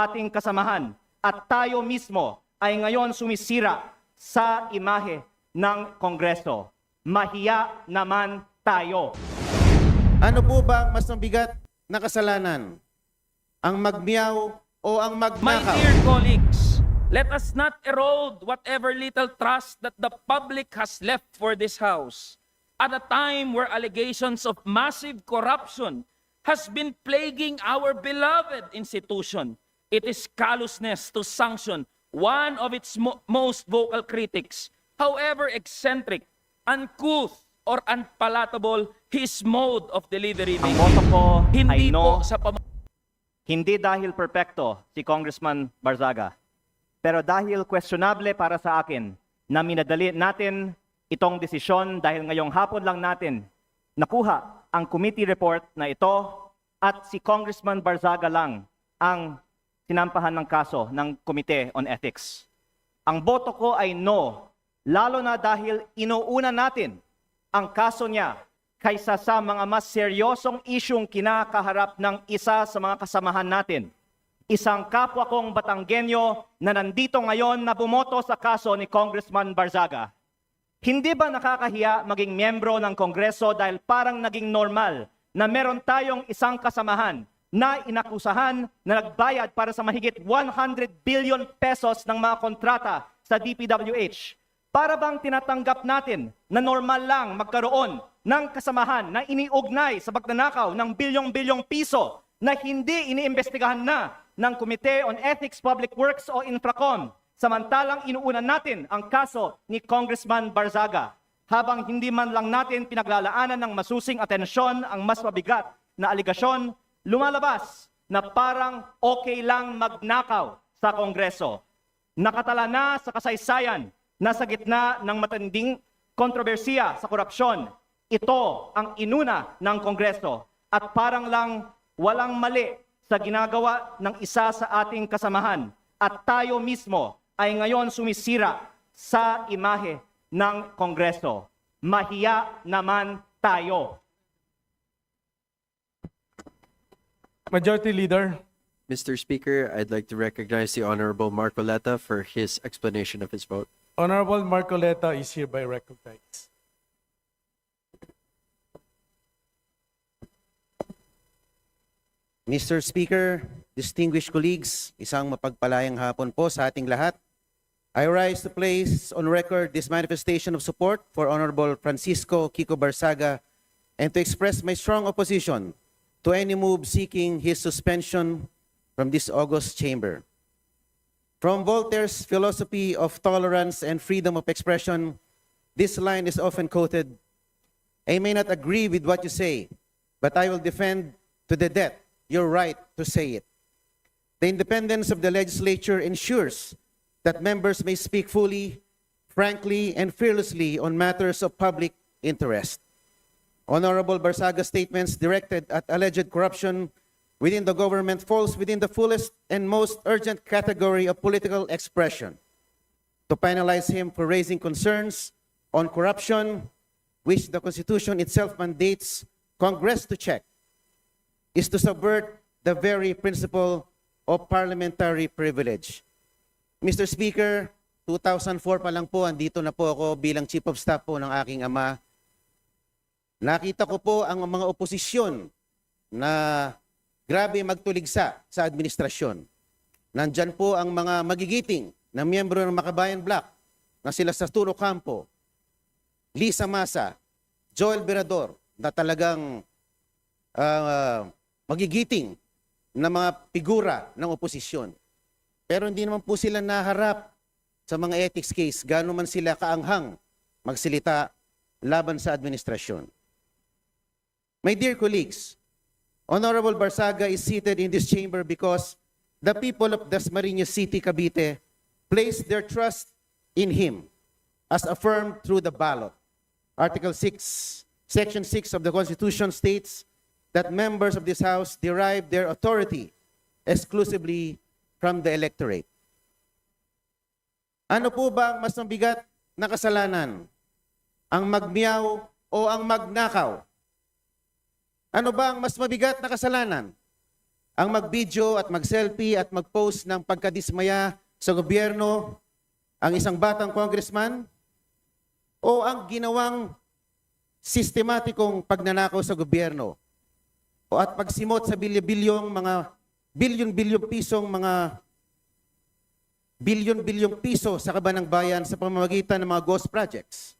ating kasamahan at tayo mismo ay ngayon sumisira sa imahe ng Kongreso. Mahiya naman tayo. Ano po ba mas mabigat na kasalanan? Ang magmiyaw o ang My magnakaw? dear colleagues, let us not erode whatever little trust that the public has left for this House at a time where allegations of massive corruption has been plaguing our beloved institution. It is callousness to sanction one of its mo- most vocal critics, however eccentric, uncouth, or unpalatable his mode of delivery Ang may boto be. ko Hindi ay no. po sa pam- Hindi dahil perpekto si Congressman Barzaga, pero dahil questionable para sa akin na minadali natin itong desisyon dahil ngayong hapon lang natin nakuha ang committee report na ito at si Congressman Barzaga lang ang sinampahan ng kaso ng Committee on Ethics. Ang boto ko ay no, lalo na dahil inuuna natin ang kaso niya kaysa sa mga mas seryosong isyong kinakaharap ng isa sa mga kasamahan natin. Isang kapwa kong Batanggenyo na nandito ngayon na bumoto sa kaso ni Congressman Barzaga. Hindi ba nakakahiya maging miyembro ng Kongreso dahil parang naging normal na meron tayong isang kasamahan na inakusahan na nagbayad para sa mahigit 100 billion pesos ng mga kontrata sa DPWH? Para bang tinatanggap natin na normal lang magkaroon ng kasamahan na iniugnay sa pagnanakaw ng bilyong-bilyong piso na hindi iniimbestigahan na ng Committee on Ethics, Public Works o Infracom samantalang inuunan natin ang kaso ni Congressman Barzaga habang hindi man lang natin pinaglalaanan ng masusing atensyon ang mas mabigat na aligasyon, lumalabas na parang okay lang magnakaw sa Kongreso. Nakatala na sa kasaysayan na sa gitna ng matinding kontrobersiya sa korupsyon. Ito ang inuna ng Kongreso at parang lang walang mali sa ginagawa ng isa sa ating kasamahan at tayo mismo ay ngayon sumisira sa imahe ng Kongreso. Mahiya naman tayo. Majority Leader, Mr. Speaker, I'd like to recognize the Honorable Marcoleta for his explanation of his vote. Honorable Marcoleta is hereby recognized. Mr. Speaker, distinguished colleagues, isang mapagpalayang hapon po sa ating lahat. I rise to place on record this manifestation of support for Honorable Francisco Kiko Barsaga and to express my strong opposition to any move seeking his suspension from this august chamber. From Voltaire's philosophy of tolerance and freedom of expression, this line is often quoted I may not agree with what you say, but I will defend to the death your right to say it. The independence of the legislature ensures that members may speak fully, frankly, and fearlessly on matters of public interest. Honorable Barsaga's statements directed at alleged corruption within the government falls within the fullest and most urgent category of political expression. To penalize him for raising concerns on corruption, which the Constitution itself mandates Congress to check, is to subvert the very principle of parliamentary privilege. Mr. Speaker, 2004 pa lang po, andito na po ako bilang Chief of Staff po ng aking ama. Nakita ko po ang mga oposisyon na grabe magtuligsa sa administrasyon. Nandyan po ang mga magigiting na miyembro ng Makabayan Black na sila sa Turo Campo, Lisa Masa, Joel Berador na talagang ah, magigiting na mga figura ng oposisyon. Pero hindi naman po sila naharap sa mga ethics case, gano'n man sila kaanghang magsilita laban sa administrasyon. My dear colleagues, Honorable Barsaga is seated in this chamber because the people of Dasmariñas City, Cavite, placed their trust in him as affirmed through the ballot. Article 6, Section 6 of the Constitution states that members of this House derive their authority exclusively from the electorate. Ano po ba ang mas mabigat na kasalanan? Ang magmiyaw o ang magnakaw? Ano ba ang mas mabigat na kasalanan? ang mag-video at mag-selfie at mag-post ng pagkadismaya sa gobyerno ang isang batang congressman o ang ginawang sistematikong pagnanakaw sa gobyerno o at pagsimot sa bilyon-bilyong mga bilyon-bilyong pisong mga bilyon-bilyong piso sa kaban ng bayan sa pamamagitan ng mga ghost projects.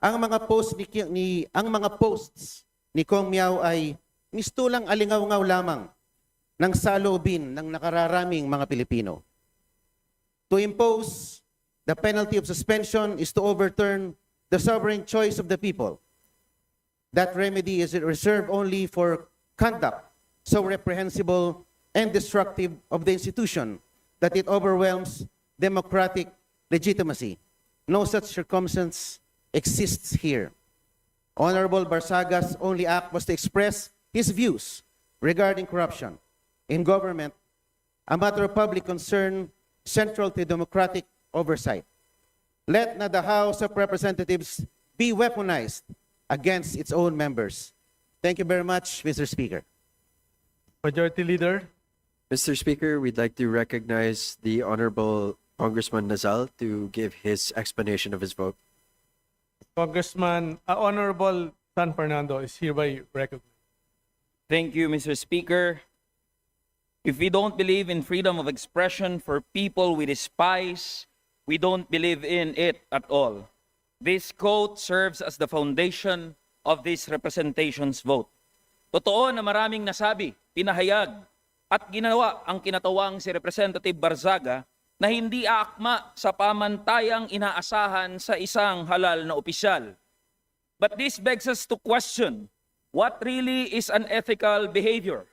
Ang mga post ni, ni ang mga posts ni Kong Miao ay mistulang alingaw-ngaw lamang ng saloobin ng nakararaming mga Pilipino. To impose the penalty of suspension is to overturn the sovereign choice of the people. That remedy is reserved only for conduct so reprehensible and destructive of the institution that it overwhelms democratic legitimacy. No such circumstance exists here. Honorable Barsaga's only act was to express his views regarding corruption in government, a matter of public concern central to democratic oversight. Let not the House of Representatives be weaponized against its own members. Thank you very much, Mr. Speaker. Majority Leader, Mr. Speaker, we'd like to recognize the Honorable Congressman Nazal to give his explanation of his vote. Congressman, uh, Honorable San Fernando is hereby recognized. Thank you, Mr. Speaker. If we don't believe in freedom of expression for people we despise, we don't believe in it at all. This quote serves as the foundation of this representation's vote. Totoo na maraming nasabi, pinahayag, at ginawa ang kinatawang si Representative Barzaga na hindi aakma sa pamantayang inaasahan sa isang halal na opisyal. But this begs us to question what really is unethical behavior.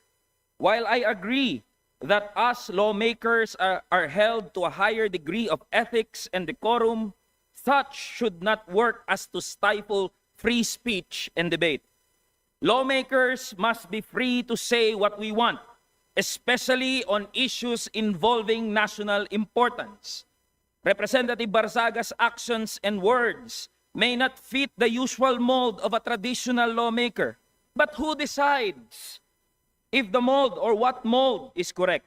While I agree that us lawmakers are, are held to a higher degree of ethics and decorum, such should not work as to stifle free speech and debate. Lawmakers must be free to say what we want, especially on issues involving national importance. Representative Barzaga's actions and words may not fit the usual mold of a traditional lawmaker. But who decides if the mold or what mold is correct?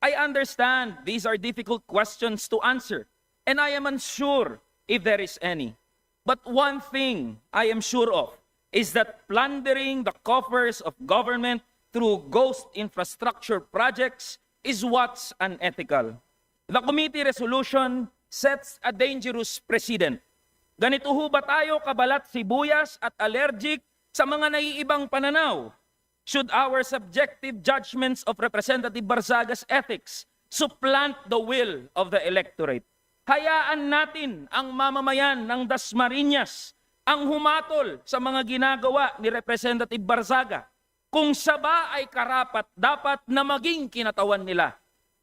I understand these are difficult questions to answer, and I am unsure if there is any. But one thing I am sure of is that plundering the coffers of government through ghost infrastructure projects is what's unethical. The committee resolution sets a dangerous precedent. Ganito ho ba tayo kabalat sibuyas at allergic sa mga naiibang pananaw? Should our subjective judgments of Representative Barzaga's ethics supplant the will of the electorate? Hayaan natin ang mamamayan ng Dasmariñas ang humatol sa mga ginagawa ni Representative Barzaga. Kung siya ba ay karapat, dapat na maging kinatawan nila.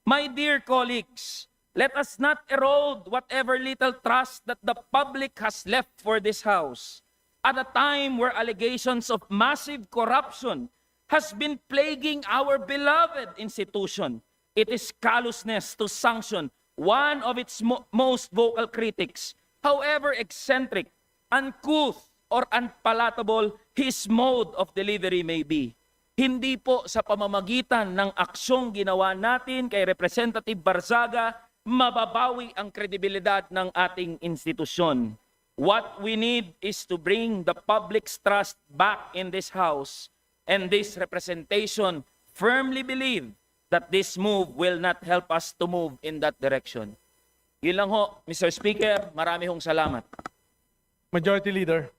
My dear colleagues, let us not erode whatever little trust that the public has left for this House at a time where allegations of massive corruption has been plaguing our beloved institution. It is callousness to sanction one of its mo- most vocal critics, however eccentric, uncouth, or unpalatable his mode of delivery may be. Hindi po sa pamamagitan ng aksyong ginawa natin kay Representative Barzaga, mababawi ang kredibilidad ng ating institusyon. What we need is to bring the public's trust back in this House and this representation firmly believe that this move will not help us to move in that direction. Yun lang ho, Mr. Speaker, marami hong salamat. Majority Leader,